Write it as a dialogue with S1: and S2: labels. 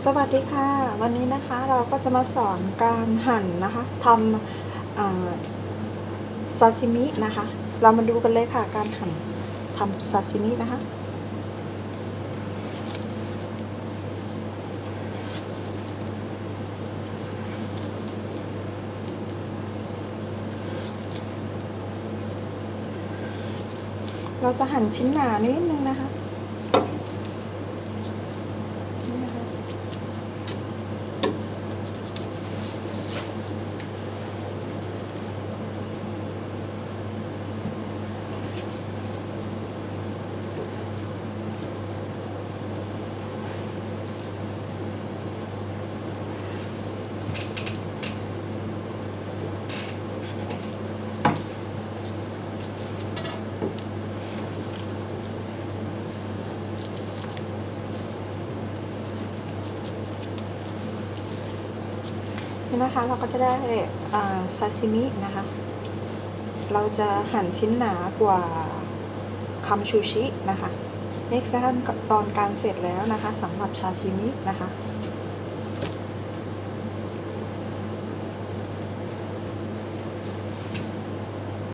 S1: สวัสดีค่ะ วันนี้นะคะเราก็จะมาสอนการหั่นนะคะทำซาซิมินะคะ เรามาดูกันเลยค่ะ การหั่นทำซาซิมินะคะ เราจะหั่นชิ้นหนานิดนึงนะคะ นี่นะคะเราก็จะได้ซาซิมินะคะ เราจะหั่นชิ้นหนากว่าคำชูชินะคะ นี่คือขั้นตอนการเสร็จแล้วนะคะสำหรับชาชิมินะคะ